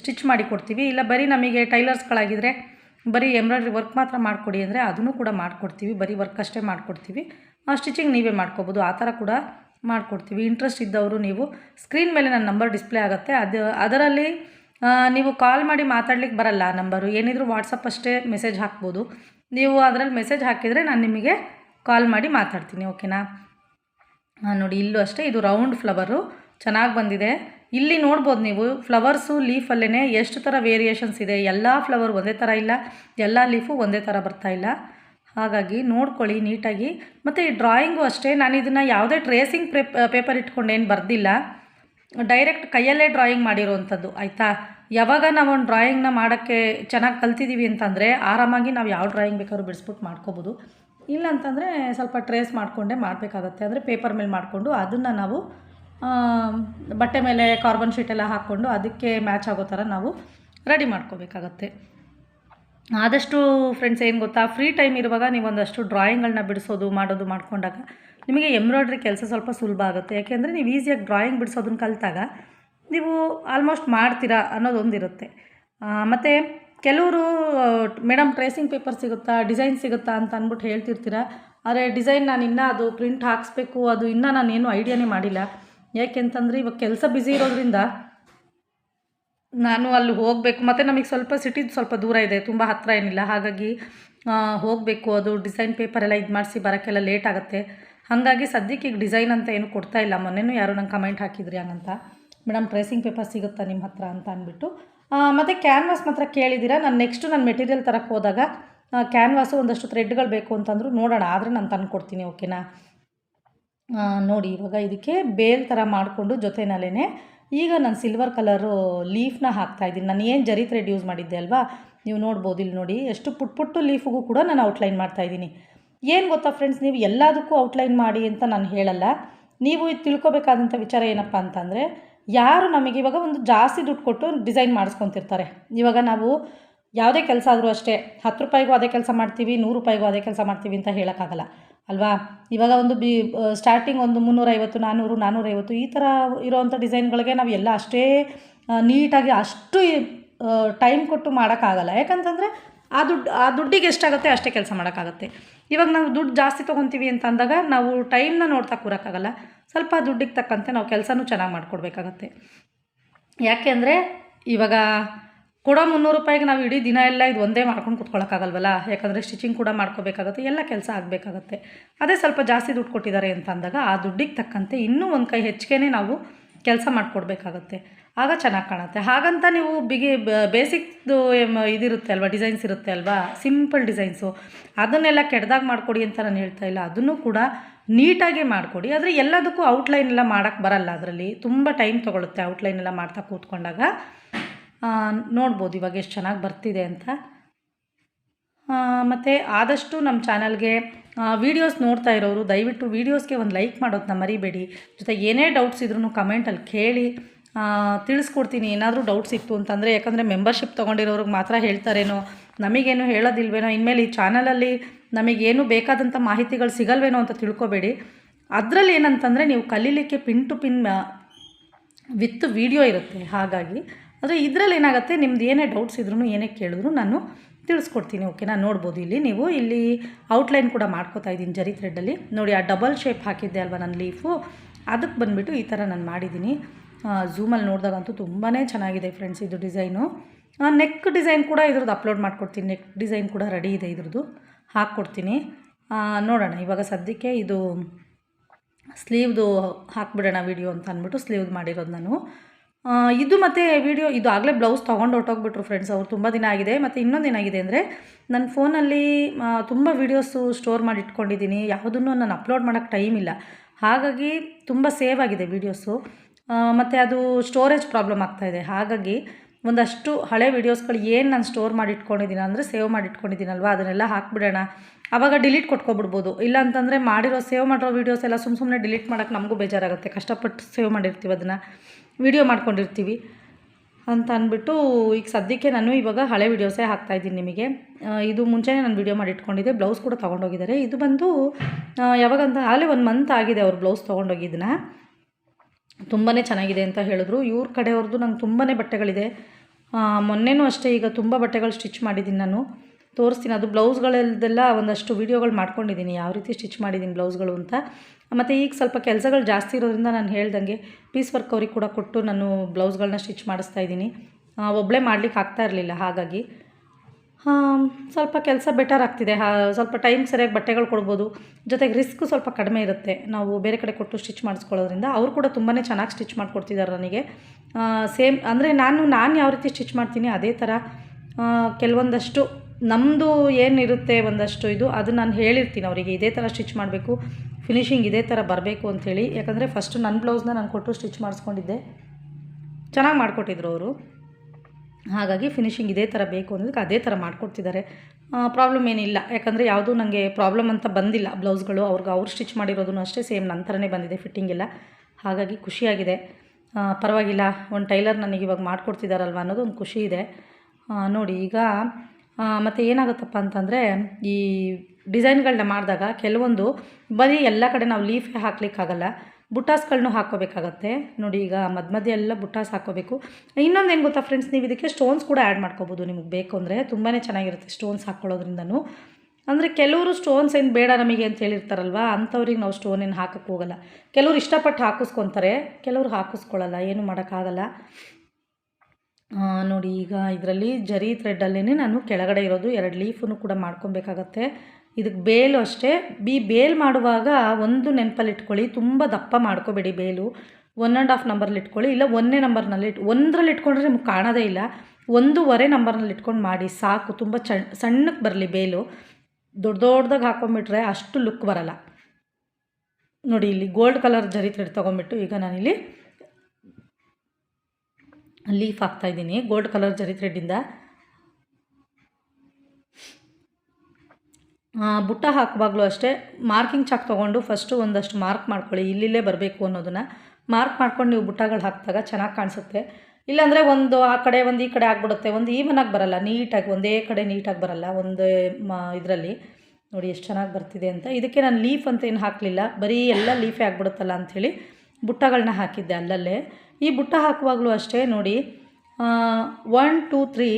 ಸ್ಟಿಚ್ ಮಾಡಿ ಕೊಡ್ತೀವಿ. ಇಲ್ಲ, ಬರೀ ನಮಗೆ ಟೈಲರ್ಸ್ಗಳಾಗಿದ್ದರೆ ಬರೀ ಎಂಬ್ರಾಯ್ಡ್ರಿ ವರ್ಕ್ ಮಾತ್ರ ಮಾಡಿಕೊಡಿ ಅಂದರೆ ಅದನ್ನು ಕೂಡ ಮಾಡಿಕೊಡ್ತೀವಿ. ಬರೀ ವರ್ಕ್ ಅಷ್ಟೇ ಮಾಡಿಕೊಡ್ತೀವಿ. ಆ, ಸ್ಟಿಚಿಂಗ್ ನೀವೇ ಮಾಡ್ಕೋಬೋದು. ಆ ಥರ ಕೂಡ ಮಾಡಿಕೊಡ್ತೀವಿ. ಇಂಟ್ರೆಸ್ಟ್ ಇದ್ದವರು ನೀವು, ಸ್ಕ್ರೀನ್ ಮೇಲೆ ನನ್ನ ನಂಬರ್ ಡಿಸ್ಪ್ಲೇ ಆಗುತ್ತೆ. ಅದು, ಅದರಲ್ಲಿ ನೀವು ಕಾಲ್ ಮಾಡಿ ಮಾತಾಡ್ಲಿಕ್ಕೆ ಬರಲ್ಲ ಆ ನಂಬರು. ಏನಿದ್ರು ವಾಟ್ಸಪ್ ಅಷ್ಟೇ ಮೆಸೇಜ್ ಹಾಕ್ಬೋದು. ನೀವು ಅದರಲ್ಲಿ ಮೆಸೇಜ್ ಹಾಕಿದರೆ ನಾನು ನಿಮಗೆ ಕಾಲ್ ಮಾಡಿ ಮಾತಾಡ್ತೀನಿ, ಓಕೆನಾ? ನೋಡಿ, ಇಲ್ಲೂ ಅಷ್ಟೇ, ಇದು ರೌಂಡ್ ಫ್ಲವರು ಚೆನ್ನಾಗಿ ಬಂದಿದೆ. ಇಲ್ಲಿ ನೋಡ್ಬೋದು ನೀವು ಫ್ಲವರ್ಸು ಲೀಫಲ್ಲೇ ಎಷ್ಟು ಥರ ವೇರಿಯೇಷನ್ಸ್ ಇದೆ. ಎಲ್ಲ ಫ್ಲವರ್ ಒಂದೇ ಥರ ಇಲ್ಲ, ಎಲ್ಲ ಲೀಫು ಒಂದೇ ಥರ ಬರ್ತಾ ಇಲ್ಲ. ಹಾಗಾಗಿ ನೋಡ್ಕೊಳ್ಳಿ ನೀಟಾಗಿ. ಮತ್ತು ಈ ಡ್ರಾಯಿಂಗು ಅಷ್ಟೇ, ನಾನು ಇದನ್ನು ಯಾವುದೇ ಟ್ರೇಸಿಂಗ್ ಪೇಪ್ ಪೇಪರ್ ಇಟ್ಕೊಂಡು ಏನು ಬರೆದಿಲ್ಲ. ಡೈರೆಕ್ಟ್ ಕೈಯಲ್ಲೇ ಡ್ರಾಯಿಂಗ್ ಮಾಡಿರೋವಂಥದ್ದು ಆಯಿತಾ? ಯಾವಾಗ ನಾವು ಒಂದು ಡ್ರಾಯಿಂಗ್ನ ಮಾಡೋಕ್ಕೆ ಚೆನ್ನಾಗಿ ಕಲ್ತಿದ್ದೀವಿ ಅಂತಂದರೆ, ಆರಾಮಾಗಿ ನಾವು ಯಾವ ಡ್ರಾಯಿಂಗ್ ಬೇಕಾದ್ರೂ ಬಿಡಿಸ್ಬಿಟ್ಟು ಮಾಡ್ಕೋಬೋದು. ಇಲ್ಲ ಅಂತಂದರೆ ಸ್ವಲ್ಪ ಟ್ರೇಸ್ ಮಾಡಿಕೊಂಡೇ ಮಾಡಬೇಕಾಗತ್ತೆ. ಅಂದರೆ ಪೇಪರ್ ಮೇಲೆ ಮಾಡಿಕೊಂಡು ಅದನ್ನು ನಾವು ಬಟ್ಟೆ ಮೇಲೆ ಕಾರ್ಬನ್ ಶೀಟೆಲ್ಲ ಹಾಕ್ಕೊಂಡು ಅದಕ್ಕೆ ಮ್ಯಾಚ್ ಆಗೋ ಥರ ನಾವು ರೆಡಿ ಮಾಡ್ಕೋಬೇಕಾಗತ್ತೆ. ಆದಷ್ಟು ಫ್ರೆಂಡ್ಸ್ ಏನು ಗೊತ್ತಾ ಫ್ರೀ ಟೈಮ್ ಇರುವಾಗ ನೀವೊಂದಷ್ಟು ಡ್ರಾಯಿಂಗ್ಗಳನ್ನ ಬಿಡಿಸೋದು, ಮಾಡೋದು ಮಾಡ್ಕೊಂಡಾಗ ನಿಮಗೆ ಎಂಬ್ರಾಯ್ಡ್ರಿ ಕೆಲಸ ಸ್ವಲ್ಪ ಸುಲಭ ಆಗುತ್ತೆ. ಯಾಕೆಂದರೆ ನೀವು ಈಸಿಯಾಗಿ ಡ್ರಾಯಿಂಗ್ ಬಿಡಿಸೋದನ್ನ ಕಲಿತಾಗ ನೀವು ಆಲ್ಮೋಸ್ಟ್ ಮಾಡ್ತೀರಾ ಅನ್ನೋದೊಂದಿರುತ್ತೆ. ಮತ್ತು ಕೆಲವರು ಮೇಡಮ್ ಟ್ರೇಸಿಂಗ್ ಪೇಪರ್ ಸಿಗುತ್ತಾ, ಡಿಸೈನ್ ಸಿಗುತ್ತಾ ಅಂತ ಅಂದ್ಬಿಟ್ಟು ಹೇಳ್ತಿರ್ತೀರ? ಆದರೆ ಡಿಸೈನ್ ನಾನು ಇನ್ನೂ ಅದು ಪ್ರಿಂಟ್ ಹಾಕಿಸ್ಬೇಕು, ಅದು ಇನ್ನೂ ನಾನೇನು ಐಡಿಯಾನೇ ಮಾಡಿಲ್ಲ. ಯಾಕೆಂತಂದರೆ ಇವಾಗ ಕೆಲಸ ಬ್ಯುಸಿ ಇರೋದ್ರಿಂದ ನಾನು ಅಲ್ಲಿ ಹೋಗಬೇಕು. ಮತ್ತು ನಮಗೆ ಸ್ವಲ್ಪ ಸಿಟಿದು ಸ್ವಲ್ಪ ದೂರ ಇದೆ, ತುಂಬ ಹತ್ತಿರ ಏನಿಲ್ಲ. ಹಾಗಾಗಿ ಹೋಗಬೇಕು. ಅದು ಡಿಸೈನ್ ಪೇಪರ್ ಎಲ್ಲ ಇದು ಮಾಡಿಸಿ ಬರೋಕ್ಕೆಲ್ಲ ಲೇಟ್ ಆಗುತ್ತೆ. ಹಾಗಾಗಿ ಸದ್ಯಕ್ಕೆ ಈಗ ಡಿಸೈನ್ ಅಂತ ಏನು ಕೊಡ್ತಾ ಇಲ್ಲ. ಮೊನ್ನೆನೂ ಯಾರು ನಂಗೆ ಕಮೆಂಟ್ ಹಾಕಿದ್ರಿ ಹಂಗಂತ ಮೇಡಮ್, ಟ್ರೇಸಿಂಗ್ ಪೇಪರ್ ಸಿಗುತ್ತಾ ನಿಮ್ಮ ಹತ್ರ ಅಂತ ಅಂದ್ಬಿಟ್ಟು ಮತ್ತು ಕ್ಯಾನ್ವಾಸ್ ಮಾತ್ರ ಕೇಳಿದ್ದೀರಾ ನಾನು ನೆಕ್ಸ್ಟು ನಾನು ಮೆಟೀರಿಯಲ್ ತರಕ್ಕೆ ಹೋದಾಗ ಕ್ಯಾನ್ವಾಸು ಒಂದಷ್ಟು ಥ್ರೆಡ್ಗಳು ಬೇಕು ಅಂತಂದ್ರು ನೋಡೋಣ, ಆದರೆ ನಾನು ತಂದು ಕೊಡ್ತೀನಿ ಓಕೆನಾ ನೋಡಿ, ಇವಾಗ ಇದಕ್ಕೆ ಬೇಲ್ ಥರ ಮಾಡಿಕೊಂಡು ಜೊತೆನಲ್ಲೇ ಈಗ ನಾನು ಸಿಲ್ವರ್ ಕಲರು ಲೀಫ್ನ ಹಾಕ್ತಾಯಿದ್ದೀನಿ ನಾನು ಏನು ಜರಿ ಥ್ರೆಡ್ ಯೂಸ್ ಮಾಡಿದ್ದೆ ಅಲ್ವಾ? ನೀವು ನೋಡ್ಬೋದು ಇಲ್ಲಿ ನೋಡಿ, ಎಷ್ಟು ಪುಟ್ ಪುಟ್ಟು ಲೀಫಿಗೂ ಕೂಡ ನಾನು ಔಟ್ಲೈನ್ ಮಾಡ್ತಾಯಿದ್ದೀನಿ ಏನು ಗೊತ್ತಾ ಫ್ರೆಂಡ್ಸ್ ನೀವು ಎಲ್ಲದಕ್ಕೂ ಔಟ್ಲೈನ್ ಮಾಡಿ ಅಂತ ನಾನು ಹೇಳಲ್ಲ. ನೀವು ಇದು ತಿಳ್ಕೊಬೇಕಾದಂಥ ವಿಚಾರ ಏನಪ್ಪ ಅಂತಂದರೆ ಯಾರು ನಮಗೆ ಇವಾಗ ಒಂದು ಜಾಸ್ತಿ ದುಡ್ಡು ಕೊಟ್ಟು ಡಿಸೈನ್ ಮಾಡಿಸ್ಕೊತಿರ್ತಾರೆ. ಇವಾಗ ನಾವು ಯಾವುದೇ ಕೆಲಸ ಆದರೂ ಅಷ್ಟೇ ಹತ್ತು ರೂಪಾಯಿಗೂ ಅದೇ ಕೆಲಸ ಮಾಡ್ತೀವಿ, ನೂರು ರೂಪಾಯಿಗೂ ಅದೇ ಕೆಲಸ ಮಾಡ್ತೀವಿ ಅಂತ ಹೇಳೋಕ್ಕಾಗಲ್ಲ. ಅಲ್ವಾ? ಇವಾಗ ಒಂದು ಬಿ ಸ್ಟಾರ್ಟಿಂಗ್ ಒಂದು ಮುನ್ನೂರೈವತ್ತು ನಾನ್ನೂರು ನಾನ್ನೂರೈವತ್ತು ಈ ಥರ ಇರೋವಂಥ ಡಿಸೈನ್ಗಳಿಗೆ ನಾವು ಎಲ್ಲ ಅಷ್ಟೇ ನೀಟಾಗಿ ಅಷ್ಟು ಟೈಮ್ ಕೊಟ್ಟು ಮಾಡೋಕ್ಕಾಗಲ್ಲ. ಯಾಕಂತಂದರೆ ಆ ದುಡ್ಡು ಆ ದುಡ್ಡಿಗೆ ಎಷ್ಟಾಗುತ್ತೆ ಅಷ್ಟೇ ಕೆಲಸ ಮಾಡೋಕ್ಕಾಗತ್ತೆ. ಇವಾಗ ನಾವು ದುಡ್ಡು ಜಾಸ್ತಿ ತೊಗೊತೀವಿ ಅಂತ ಅಂದಾಗ ನಾವು ಟೈಮ್ನ ನೋಡ್ತಾ ಕೂರೋಕ್ಕಾಗಲ್ಲ. ಸ್ವಲ್ಪ ದುಡ್ಡಿಗೆ ತಕ್ಕಂತೆ ನಾವು ಕೆಲಸನೂ ಚೆನ್ನಾಗಿ ಮಾಡಿಕೊಡ್ಬೇಕಾಗತ್ತೆ. ಯಾಕೆ ಅಂದರೆ ಇವಾಗ ಕೊಡೋ ಮುನ್ನೂರು ರೂಪಾಯಿಗೆ ನಾವು ಇಡೀ ದಿನ ಎಲ್ಲ ಇದು ಒಂದೇ ಮಾಡ್ಕೊಂಡು ಕುತ್ಕೊಳ್ಳೋಕ್ಕಾಗಲ್ವಲ್ಲ ಯಾಕಂದರೆ ಸ್ಟಿಚಿಂಗ್ ಕೂಡ ಮಾಡ್ಕೋಬೇಕಾಗತ್ತೆ, ಎಲ್ಲ ಕೆಲಸ ಆಗಬೇಕಾಗತ್ತೆ. ಅದೇ ಸ್ವಲ್ಪ ಜಾಸ್ತಿ ದುಡ್ಡು ಕೊಟ್ಟಿದ್ದಾರೆ ಅಂತ ಅಂದಾಗ ಆ ದುಡ್ಡಿಗೆ ತಕ್ಕಂತೆ ಇನ್ನೂ ಒಂದು ಕೈ ಹೆಚ್ಚಿಗೆ ನಾವು ಕೆಲಸ ಮಾಡಿಕೊಡ್ಬೇಕಾಗತ್ತೆ. ಆಗ ಚೆನ್ನಾಗಿ ಕಾಣುತ್ತೆ. ಹಾಗಂತ ನೀವು ಬಿಗಿ ಬೇಸಿಕ್ದು ಇದಿರುತ್ತೆ ಅಲ್ವಾ, ಡಿಸೈನ್ಸ್ ಇರುತ್ತೆ ಅಲ್ವಾ? Simple designs. ಅದನ್ನೆಲ್ಲ ಕೆಡ್ದಾಗ ಮಾಡಿಕೊಡಿ ಅಂತ ನಾನು ಹೇಳ್ತಾ ಇಲ್ಲ. ಅದನ್ನು ಕೂಡ ನೀಟಾಗಿ ಮಾಡಿಕೊಡಿ. ಆದರೆ ಎಲ್ಲದಕ್ಕೂ ಔಟ್ಲೈನ್ ಎಲ್ಲ ಮಾಡೋಕ್ಕೆ ಬರಲ್ಲ ಅದರಲ್ಲಿ. ತುಂಬ ಟೈಮ್ ತೊಗೊಳುತ್ತೆ ಔಟ್ಲೈನ್ ಎಲ್ಲ ಮಾಡ್ತಾ ಕೂತ್ಕೊಂಡಾಗ. ನೋಡ್ಬೋದು ಇವಾಗ ಎಷ್ಟು ಚೆನ್ನಾಗಿ ಬರ್ತಿದೆ ಅಂತ. ಮತ್ತು ಆದಷ್ಟು ನಮ್ಮ ಚಾನಲ್ಗೆ ವೀಡಿಯೋಸ್ ನೋಡ್ತಾ ಇರೋರು, ದಯವಿಟ್ಟು ವೀಡಿಯೋಸ್ಗೆ ಒಂದು ಲೈಕ್ ಮಾಡೋದನ್ನ ಮರಿಬೇಡಿ. ಜೊತೆ ಏನೇ ಡೌಟ್ಸ್ ಇದ್ರೂ ಕಮೆಂಟಲ್ಲಿ ಕೇಳಿ ತಿಳಿಸ್ಕೊಡ್ತೀನಿ. ಏನಾದರೂ ಡೌಟ್ಸ್ ಇತ್ತು ಅಂತಂದರೆ, ಯಾಕಂದರೆ ಮೆಂಬರ್ಶಿಪ್ ತೊಗೊಂಡಿರೋರಿಗೆ ಮಾತ್ರ ಹೇಳ್ತಾರೇನೋ, ನಮಗೇನು ಹೇಳೋದಿಲ್ವೇನೋ, ಇನ್ಮೇಲೆ ಈ ಚಾನಲಲ್ಲಿ ನಮಗೇನು ಬೇಕಾದಂಥ ಮಾಹಿತಿಗಳು ಸಿಗಲ್ವೇನೋ ಅಂತ ತಿಳ್ಕೊಬೇಡಿ. ಅದರಲ್ಲಿ ಏನಂತಂದರೆ ನೀವು ಕಲೀಲಿಕ್ಕೆ pin to pin with video ಇರುತ್ತೆ. ಹಾಗಾಗಿ ಆದರೆ ಇದರಲ್ಲಿ ಏನಾಗುತ್ತೆ, ನಿಮ್ದು ಏನೇ ಡೌಟ್ಸ್ ಇದ್ರೂ ಏನೇ ಕೇಳಿದ್ರು ನಾನು ತಿಳಿಸ್ಕೊಡ್ತೀನಿ, ಓಕೆ? ಓಕೆನಾ ನೋಡ್ಬೋದು. ಇಲ್ಲಿ ನೀವು ಇಲ್ಲಿ ಔಟ್ಲೈನ್ ಕೂಡ ಮಾಡ್ಕೋತಾ ಇದ್ದೀನಿ ಜರಿ ಥ್ರೆಡ್ಡಲ್ಲಿ. ನೋಡಿ, ಆ ಡಬಲ್ ಶೇಪ್ ಹಾಕಿದ್ದೆ ಅಲ್ವಾ ನನ್ನ ಲೀಫು? ಅದಕ್ಕೆ ಬಂದುಬಿಟ್ಟು ಈ ಥರ ನಾನು ಮಾಡಿದ್ದೀನಿ. ಝೂಮಲ್ಲಿ ನೋಡಿದಾಗಂತೂ ತುಂಬಾ ಚೆನ್ನಾಗಿದೆ ಫ್ರೆಂಡ್ಸ್ ಇದು ಡಿಸೈನು. ನೆಕ್ ಡಿಸೈನ್ ಕೂಡ ಇದ್ರದ್ದು ಅಪ್ಲೋಡ್ ಮಾಡ್ಕೊಡ್ತೀನಿ. ನೆಕ್ ಡಿಸೈನ್ ಕೂಡ ರೆಡಿ ಇದೆ ಇದ್ರದ್ದು. ಹಾಕ್ಕೊಡ್ತೀನಿ. ನೋಡೋಣ, ಇವಾಗ ಸದ್ಯಕ್ಕೆ ಇದು ಸ್ಲೀವ್ದು ಹಾಕ್ಬಿಡೋಣ ವಿಡಿಯೋ ಅಂತ ಅಂದ್ಬಿಟ್ಟು ಸ್ಲೀವ್ದು ಮಾಡಿರೋದು ನಾನು. ಇದು ಮತ್ತು ವಿಡಿಯೋ, ಇದು ಆಗಲೇ ಬ್ಲೌಸ್ ತೊಗೊಂಡು ಹೊಟ್ಟೋಗ್ಬಿಟ್ರು ಫ್ರೆಂಡ್ಸ್ ಅವ್ರು ತುಂಬ ದಿನ ಆಗಿದೆ, ಮತ್ತು ಇನ್ನೊಂದು ಏನಾಗಿದೆ ಅಂದರೆ ನನ್ನ ಫೋನಲ್ಲಿ ತುಂಬ ವೀಡಿಯೋಸು ಸ್ಟೋರ್ ಮಾಡಿ ಇಟ್ಕೊಂಡಿದ್ದೀನಿ, ಯಾವುದನ್ನು ನಾನು ಅಪ್ಲೋಡ್ ಮಾಡೋಕ್ಕೆ ಟೈಮ್ ಇಲ್ಲ. ಹಾಗಾಗಿ ತುಂಬ ಸೇವ್ ಆಗಿದೆ ವೀಡಿಯೋಸು ಮತ್ತು ಅದು ಸ್ಟೋರೇಜ್ ಪ್ರಾಬ್ಲಮ್ ಆಗ್ತಾಯಿದೆ ಹಾಗಾಗಿ ಒಂದಷ್ಟು ಹಳೆ ವೀಡಿಯೋಸ್ಗಳು ಏನು ನಾನು ಸ್ಟೋರ್ ಮಾಡಿ ಇಟ್ಕೊಂಡಿದ್ದೀನಿ ಅಂದರೆ ಸೇವ್ ಮಾಡಿ ಇಟ್ಕೊಂಡಿದ್ದೀನಲ್ವ ಅದನ್ನೆಲ್ಲ ಹಾಕ್ಬಿಡೋಣ. ಆವಾಗ ಡಿಲೀಟ್ ಕೊಟ್ಕೊಬಿಡ್ಬೋದು. ಇಲ್ಲ ಅಂತಂದರೆ ಮಾಡಿರೋ ಸೇವ್ ಮಾಡಿರೋ ವೀಡಿಯೋಸ್ ಎಲ್ಲ ಸುಮ್ಮ ಸುಮ್ಮನೆ ಡಿಲೀಟ್ ಮಾಡೋಕ್ಕೆ ನಮಗೂ ಬೇಜಾರಾಗುತ್ತೆ. ಕಷ್ಟಪಟ್ಟು ಸೇವ್ ಮಾಡಿರ್ತೀವಿ ಅದನ್ನು. ವೀಡಿಯೋ ಮಾಡ್ಕೊಂಡಿರ್ತೀವಿ. ಅಂತ ಅಂದ್ಬಿಟ್ಟು ಈಗ ಸದ್ಯಕ್ಕೆ ನಾನು ಇವಾಗ ಹಳೆ ವೀಡಿಯೋಸೇ ಹಾಕ್ತಾಯಿದ್ದೀನಿ ನಿಮಗೆ. ಇದು ಮುಂಚೆನೇ ನಾನು ವೀಡಿಯೋ ಮಾಡಿ ಇಟ್ಕೊಂಡಿದ್ದೆ ಬ್ಲೌಸ್ ಕೂಡ ತೊಗೊಂಡೋಗಿದ್ದಾರೆ. ಇದು ಬಂದು ಯಾವಾಗಂತ ಆಗಲೇ ಒಂದು ಮಂತ್ ಆಗಿದೆ ಅವ್ರು ಬ್ಲೌಸ್ ತೊಗೊಂಡೋಗಿದ್ದನ್ನ. ತುಂಬಾ ಚೆನ್ನಾಗಿದೆ ಅಂತ ಹೇಳಿದ್ರು. ಇವ್ರ ಕಡೆಯವ್ರದ್ದು ನಂಗೆ ತುಂಬಾ ಬಟ್ಟೆಗಳಿದೆ. ಮೊನ್ನೆನೂ ಅಷ್ಟೇ ಈಗ ತುಂಬ ಬಟ್ಟೆಗಳು ಸ್ಟಿಚ್ ಮಾಡಿದ್ದೀನಿ ನಾನು. ತೋರಿಸ್ತೀನಿ. ಅದು ಬ್ಲೌಸ್ಗಳಲ್ಲದೆಲ್ಲ ಒಂದಷ್ಟು ವೀಡಿಯೋಗಳು ಮಾಡ್ಕೊಂಡಿದ್ದೀನಿ. ಯಾವ ರೀತಿ ಸ್ಟಿಚ್ ಮಾಡಿದ್ದೀನಿ ಬ್ಲೌಸ್ಗಳು ಅಂತ. ಮತ್ತು ಈಗ ಸ್ವಲ್ಪ ಕೆಲಸಗಳು ಜಾಸ್ತಿ ಇರೋದ್ರಿಂದ ನಾನು ಹೇಳ್ದಂಗೆ ಪೀಸ್ ವರ್ಕ್ ಅವ್ರಿಗೆ ಕೂಡ ಕೊಟ್ಟು ನಾನು ಬ್ಲೌಸ್ಗಳನ್ನ ಸ್ಟಿಚ್ ಮಾಡಿಸ್ತಾ ಇದ್ದೀನಿ. ಒಬ್ಬಳೇ ಮಾಡ್ಲಿಕ್ಕೆ ಆಗ್ತಾ ಇರಲಿಲ್ಲ, ಹಾಗಾಗಿ. ಸ್ವಲ್ಪ ಕೆಲಸ ಬೆಟರ್ ಆಗ್ತಿದೆ. ಸ್ವಲ್ಪ ಟೈಮ್ ಸರಿಯಾಗಿ ಬಟ್ಟೆಗಳು ಕೊಡ್ಬೋದು. ಜೊತೆಗೆ ರಿಸ್ಕ್ ಸ್ವಲ್ಪ ಕಡಿಮೆ ಇರುತ್ತೆ. ನಾವು ಬೇರೆ ಕಡೆ ಕೊಟ್ಟು ಸ್ಟಿಚ್ ಮಾಡಿಸ್ಕೊಳ್ಳೋದ್ರಿಂದ. ಅವರು ಕೂಡ ತುಂಬಾ ಚೆನ್ನಾಗಿ ಸ್ಟಿಚ್ ಮಾಡಿಕೊಡ್ತಿದ್ದಾರೆ ನನಗೆ. ಸೇಮ್ ಅಂದರೆ ನಾನು ನಾನು ಯಾವ ರೀತಿ ಸ್ಟಿಚ್ ಮಾಡ್ತೀನಿ ಅದೇ ಥರ ಕೆಲವೊಂದಷ್ಟು ನಮ್ಮದು ಏನಿರುತ್ತೆ ಒಂದಷ್ಟು ಇದು, ಅದು ನಾನು ಹೇಳಿರ್ತೀನಿ ಅವರಿಗೆ. ಇದೇ ಥರ ಸ್ಟಿಚ್ ಮಾಡಬೇಕು ಫಿನಿಶಿಂಗ್ ಇದೇ ಥರ ಬರಬೇಕು ಅಂಥೇಳಿ ಯಾಕಂದರೆ ಫಸ್ಟ್ ನನ್ನ ಬ್ಲೌಸ್ನ ನಾನು ಕೊಟ್ಟು ಸ್ಟಿಚ್ ಮಾಡಿಸ್ಕೊಂಡಿದ್ದೆ. ಚೆನ್ನಾಗಿ ಮಾಡಿಕೊಟ್ಟಿದ್ರು ಅವರು. ಹಾಗಾಗಿ ಫಿನಿಶಿಂಗ್ ಇದೇ ಥರ ಬೇಕು ಅನ್ನೋದಕ್ಕೆ ಅದೇ ಥರ ಮಾಡಿಕೊಡ್ತಿದ್ದಾರೆ. ಪ್ರಾಬ್ಲಮ್ ಏನಿಲ್ಲ. ಯಾಕಂದರೆ ಯಾವುದೂ ನನಗೆ ಪ್ರಾಬ್ಲಮ್ ಅಂತ ಬಂದಿಲ್ಲ. ಬ್ಲೌಸ್ಗಳು ಅವ್ರಿಗೆ ಅವ್ರು ಸ್ಟಿಚ್ ಮಾಡಿರೋದನ್ನು ಅಷ್ಟೇ ಸೇಮ್ ನನ್ನ ಥರನೇ ಬಂದಿದೆ ಫಿಟ್ಟಿಂಗ್ ಎಲ್ಲ. ಹಾಗಾಗಿ ಖುಷಿಯಾಗಿದೆ. ಪರವಾಗಿಲ್ಲ, ಒಂದು ಟೈಲರ್ ನನಗೆ ಇವಾಗ ಮಾಡಿಕೊಡ್ತಿದ್ದಾರಲ್ವ ಅನ್ನೋದು ಒಂದು ಖುಷಿ ಇದೆ. ನೋಡಿ ಈಗ ಮತ್ತು ಏನಾಗುತ್ತಪ್ಪ ಅಂತಂದರೆ ಈ ಡಿಸೈನ್ಗಳನ್ನ ಮಾಡಿದಾಗ ಕೆಲವೊಂದು ಬರೀ ಎಲ್ಲ ಕಡೆ ನಾವು ಲೀಫೇ ಹಾಕ್ಲಿಕ್ಕಾಗಲ್ಲ. ಬುಟ್ಟಾಸ್ಗಳನ್ನೂ ಹಾಕ್ಕೋಬೇಕಾಗತ್ತೆ. ನೋಡಿ ಈಗ ಮಧ್ಯ ಮಧ್ಯ ಎಲ್ಲ ಬುಟಾಸ್ ಹಾಕ್ಕೋಬೇಕು. ಇನ್ನೊಂದು ಏನು ಗೊತ್ತಾ ಫ್ರೆಂಡ್ಸ್ ನೀವು ಇದಕ್ಕೆ ಸ್ಟೋನ್ಸ್ ಕೂಡ ಆ್ಯಡ್ ಮಾಡ್ಕೋಬೋದು ನಿಮಗೆ ಬೇಕು ಅಂದರೆ. ತುಂಬಾ ಚೆನ್ನಾಗಿರುತ್ತೆ ಸ್ಟೋನ್ಸ್ ಹಾಕ್ಕೊಳ್ಳೋದ್ರಿಂದನೂ. ಅಂದರೆ ಕೆಲವರು ಸ್ಟೋನ್ಸ್ ಏನು ಬೇಡ ನಮಗೆ ಅಂತ ಹೇಳಿರ್ತಾರಲ್ವ, ಅಂಥವ್ರಿಗೆ ನಾವು ಸ್ಟೋನ್ ಏನು ಹಾಕಕ್ಕೆ ಹೋಗಲ್ಲ. ಕೆಲವ್ರು ಇಷ್ಟಪಟ್ಟು ಹಾಕಿಸ್ಕೊತಾರೆ, ಕೆಲವ್ರು ಹಾಕಿಸ್ಕೊಳ್ಳಲ್ಲ, ಏನು ಮಾಡೋಕ್ಕಾಗಲ್ಲ. ನೋಡಿ ಈಗ ಇದರಲ್ಲಿ ಜರಿ ಥ್ರೆಡ್ಡಲ್ಲೇ ನಾನು ಕೆಳಗಡೆ ಇರೋದು, ಎರಡು ಲೀಫನ್ನು ಕೂಡ ಮಾಡ್ಕೊಬೇಕಾಗತ್ತೆ. ಇದಕ್ಕೆ ಬೇಲು ಅಷ್ಟೇ. ಬಿ, ಬೇಲ್ ಮಾಡುವಾಗ ಒಂದು ನೆನಪಲ್ಲಿ ಇಟ್ಕೊಳ್ಳಿ. ತುಂಬ ದಪ್ಪ ಮಾಡ್ಕೋಬೇಡಿ ಬೇಲು. ಒನ್ ಆ್ಯಂಡ್ ಹಾಫ್ ನಂಬರ್ಲಿ ಇಟ್ಕೊಳ್ಳಿ. ಇಲ್ಲ ಒಂದನೇ ನಂಬರ್ನಲ್ಲಿ ಇಟ್ ಒಂದರಲ್ಲಿ ಇಟ್ಕೊಂಡ್ರೆ ನಿಮ್ಗೆ ಕಾಣೋದೇ ಇಲ್ಲ. ಒಂದೂವರೆ ನಂಬರ್ನಲ್ಲಿ ಇಟ್ಕೊಂಡು ಮಾಡಿ. ಸಾಕು. ತುಂಬ ಚಣ್ ಸಣ್ಣಕ್ಕೆ ಬರಲಿ ಬೇಲು. ದೊಡ್ಡ ದೊಡ್ಡದಾಗಿ ಹಾಕೊಂಬಿಟ್ರೆ ಅಷ್ಟು ಲುಕ್ ಬರಲ್ಲ. ನೋಡಿ, ಇಲ್ಲಿ ಗೋಲ್ಡ್ ಕಲರ್ ಜರಿ ಥ್ರೆಡ್ ತೊಗೊಂಬಿಟ್ಟು ಈಗ ನಾನಿಲ್ಲಿ ಲೀಫ್ ಹಾಕ್ತಾಯಿದ್ದೀನಿ ಗೋಲ್ಡ್ ಕಲರ್ ಜರಿ ಥ್ರೆಡ್ಡಿಂದ ಬುಟ್ಟ ಹಾಕುವಾಗಲೂ ಅಷ್ಟೇ ಮಾರ್ಕಿಂಗ್ ಚಾಕ್ ತೊಗೊಂಡು ಫಸ್ಟು ಒಂದಷ್ಟು ಮಾರ್ಕ್ ಮಾಡ್ಕೊಳ್ಳಿ, ಇಲ್ಲಿಲ್ಲೇ ಬರಬೇಕು ಅನ್ನೋದನ್ನು. ಮಾರ್ಕ್ ಮಾಡ್ಕೊಂಡು ನೀವು ಬುಟ್ಟಗಳು ಹಾಕಿದಾಗ ಚೆನ್ನಾಗಿ ಕಾಣಿಸುತ್ತೆ. ಇಲ್ಲಾಂದರೆ ಒಂದು ಆ ಕಡೆ, ಒಂದು ಈ ಕಡೆ ಆಗಿಬಿಡುತ್ತೆ. ಒಂದು ಈವನಾಗಿ ಬರಲ್ಲ, ನೀಟಾಗಿ ಒಂದೇ ಕಡೆ ನೀಟಾಗಿ ಬರಲ್ಲ, ಒಂದು ಇದರಲ್ಲಿ. ನೋಡಿ ಎಷ್ಟು ಚೆನ್ನಾಗಿ ಬರ್ತಿದೆ ಅಂತ. ಇದಕ್ಕೆ ನಾನು ಲೀಫ್ ಅಂತ ಏನು ಹಾಕಲಿಲ್ಲ, ಬರೀ ಎಲ್ಲ ಲೀಫೇ ಆಗಿಬಿಡುತ್ತಲ್ಲ ಅಂಥೇಳಿ ಬುಟ್ಟಗಳನ್ನ ಹಾಕಿದ್ದೆ ಅಲ್ಲಲ್ಲೇ. ಈ ಬುಟ್ಟ ಹಾಕುವಾಗಲೂ ಅಷ್ಟೇ ನೋಡಿ one two three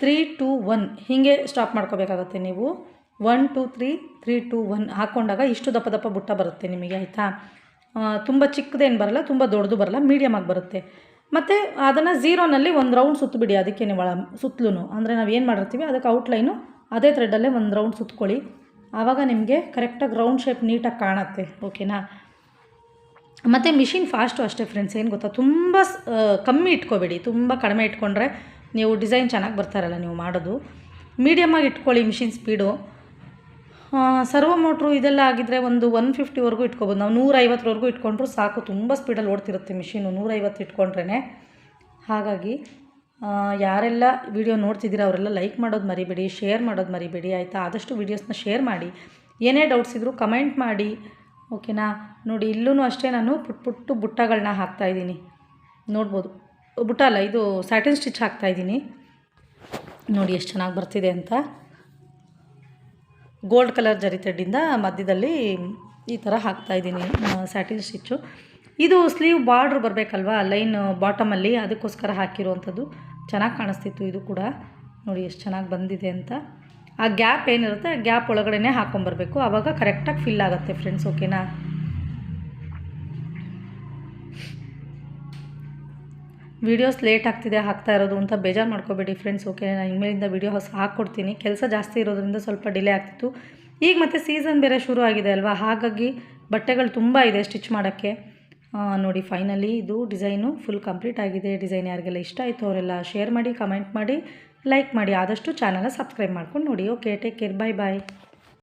three two one ಹೀಗೆ ಸ್ಟಾಪ್ ಮಾಡ್ಕೋಬೇಕಾಗತ್ತೆ ನೀವು. One, two, three three, two, one ಹಾಕ್ಕೊಂಡಾಗ ಇಷ್ಟು ದಪ್ಪ ದಪ್ಪ ಬುಟ್ಟ ಬರುತ್ತೆ ನಿಮಗೆ, ಆಯಿತಾ? ತುಂಬ ಚಿಕ್ಕದೇನು ಬರಲ್ಲ, ತುಂಬ ದೊಡ್ಡದು ಬರಲ್ಲ ಮೀಡಿಯಮಾಗಿ ಬರುತ್ತೆ. ಮತ್ತು ಅದನ್ನು ಝೀರೋನಲ್ಲಿ ಒಂದು ರೌಂಡ್ ಸುತ್ತಬಿಡಿ ಅದಕ್ಕೆ ಒಳ ಸುತ್ತಲೂ ಅಂದರೆ ನಾವು ಏನು ಮಾಡಿರ್ತೀವಿ, ಅದಕ್ಕೆ ಔಟ್ಲೈನು ಅದೇ ಥ್ರೆಡಲ್ಲೇ ಒಂದು ರೌಂಡ್ ಸುತ್ತಕೊಳ್ಳಿ ಆವಾಗ ನಿಮಗೆ ಕರೆಕ್ಟಾಗಿ ರೌಂಡ್ ಶೇಪ್ ನೀಟಾಗಿ ಕಾಣುತ್ತೆ ಓಕೆನಾ ಮತ್ತು ಮಿಷಿನ್ ಫಾಸ್ಟು ಅಷ್ಟೇ ಫ್ರೆಂಡ್ಸ್ ಏನು ಗೊತ್ತಾ? ತುಂಬ ಕಮ್ಮಿ ಇಟ್ಕೋಬೇಡಿ. ತುಂಬ ಕಡಿಮೆ ಇಟ್ಕೊಂಡ್ರೆ ನೀವು ಡಿಸೈನ್ ಚೆನ್ನಾಗಿ ಬರ್ತಾರಲ್ಲ ನೀವು ಮಾಡೋದು. ಮೀಡಿಯಮಾಗಿ ಇಟ್ಕೊಳ್ಳಿ ಮಿಷಿನ್ ಸ್ಪೀಡು ಸರ್ವೋ ಮೋಟ್ರು ಇದೆಲ್ಲ ಆಗಿದ್ದರೆ ಒಂದು ಒನ್ ಫಿಫ್ಟಿವರೆಗೂ ಇಟ್ಕೋಬೋದು. ನಾವು ನೂರೈವತ್ತರವರೆಗೂ ಇಟ್ಕೊಂಡ್ರು ಸಾಕು, ತುಂಬ ಸ್ಪೀಡಲ್ಲಿ ಓಡ್ತಿರುತ್ತೆ ಮಿಷಿನು, ನೂರೈವತ್ತು ಇಟ್ಕೊಂಡ್ರೇ ಹಾಗಾಗಿ ಯಾರೆಲ್ಲ ವಿಡಿಯೋ ನೋಡ್ತಿದ್ದೀರಾ, ಅವರೆಲ್ಲ ಲೈಕ್ ಮಾಡೋದು ಮರಿಬೇಡಿ, ಶೇರ್ ಮಾಡೋದು ಮರಿಬೇಡಿ, ಆಯಿತಾ? ಆದಷ್ಟು ವೀಡಿಯೋಸ್ನ ಶೇರ್ ಮಾಡಿ. ಏನೇ ಡೌಟ್ಸ್ ಇದ್ದರೂ ಕಮೆಂಟ್ ಮಾಡಿ, ಓಕೆನಾ? ನೋಡಿ ಇಲ್ಲೂ ಅಷ್ಟೇ ನಾನು ಪುಟ್ ಪುಟ್ಟು ಬುಟ್ಟಗಳನ್ನ ಹಾಕ್ತಾಯಿದ್ದೀನಿ ನೋಡ್ಬೋದು. ಬುಟ್ಟ ಅಲ್ಲ, ಇದು ಸ್ಯಾಟಿನ್ ಸ್ಟಿಚ್ ಹಾಕ್ತಾಯಿದ್ದೀನಿ ನೋಡಿ, ಎಷ್ಟು ಚೆನ್ನಾಗಿ ಬರ್ತಿದೆ ಅಂತ. ಗೋಲ್ಡ್ ಕಲರ್ ಜರಿ ಮಧ್ಯದಲ್ಲಿ ಈ ಥರ ಹಾಕ್ತಾಯಿದ್ದೀನಿ ಸ್ಯಾಟಿನ್ ಸ್ಟಿಚ್ಚು ಇದು ಸ್ಲೀವ್ ಬಾರ್ಡ್ರ್ ಬರಬೇಕಲ್ವಾ? ಲೈನ್ ಬಾಟಮಲ್ಲಿ ಅದಕ್ಕೋಸ್ಕರ ಹಾಕಿರುವಂಥದ್ದು ಚೆನ್ನಾಗಿ ಕಾಣಿಸ್ತಿತ್ತು ಇದು ಕೂಡ. ನೋಡಿ ಎಷ್ಟು ಚೆನ್ನಾಗಿ ಬಂದಿದೆ ಅಂತ. ಆ ಗ್ಯಾಪ್ ಏನಿರುತ್ತೆ ಆ ಗ್ಯಾಪ್ ಒಳಗಡೆನೇ ಹಾಕ್ಕೊಂಬರ್ಬೇಕು ಆವಾಗ ಕರೆಕ್ಟಾಗಿ ಫಿಲ್ ಆಗುತ್ತೆ ಫ್ರೆಂಡ್ಸ್ ಓಕೆನಾ ವೀಡಿಯೋಸ್ ಲೇಟ್ ಆಗ್ತಿದೆ, ಹಾಕ್ತಾ ಇರೋದು ಅಂತ ಬೇಜಾರು ಮಾಡ್ಕೋಬೇಡಿ ಫ್ರೆಂಡ್ಸ್ ಓಕೆ ನಾನು ಇನ್ಮೇಲಿಂದ ವೀಡಿಯೋಸ್ ಹಾಕ್ಕೊಡ್ತೀನಿ. ಕೆಲಸ ಜಾಸ್ತಿ ಇರೋದ್ರಿಂದ ಸ್ವಲ್ಪ ಡಿಲೇ ಆಗ್ತಿತ್ತು. ಈಗ ಮತ್ತೆ ಸೀಸನ್ ಬೇರೆ ಶುರು ಆಗಿದೆ ಅಲ್ವಾ? ಹಾಗಾಗಿ ಬಟ್ಟೆಗಳು ತುಂಬ ಇದೆ ಸ್ಟಿಚ್ ಮಾಡೋಕ್ಕೆ. ನೋಡಿ ಫೈನಲಿ ಇದು ಡಿಸೈನು ಫುಲ್ ಕಂಪ್ಲೀಟ್ ಆಗಿದೆ. ಡಿಸೈನ್ ಯಾರಿಗೆಲ್ಲ ಇಷ್ಟ ಆಯಿತು ಅವರೆಲ್ಲ ಶೇರ್ ಮಾಡಿ ಕಮೆಂಟ್ ಮಾಡಿ ಲೈಕ್ ಮಾಡಿ. ಆದಷ್ಟು ಚಾನಲ್ನ ಸಬ್ಸ್ಕ್ರೈಬ್ ಮಾಡ್ಕೊಂಡು ನೋಡಿ okay take care bye bye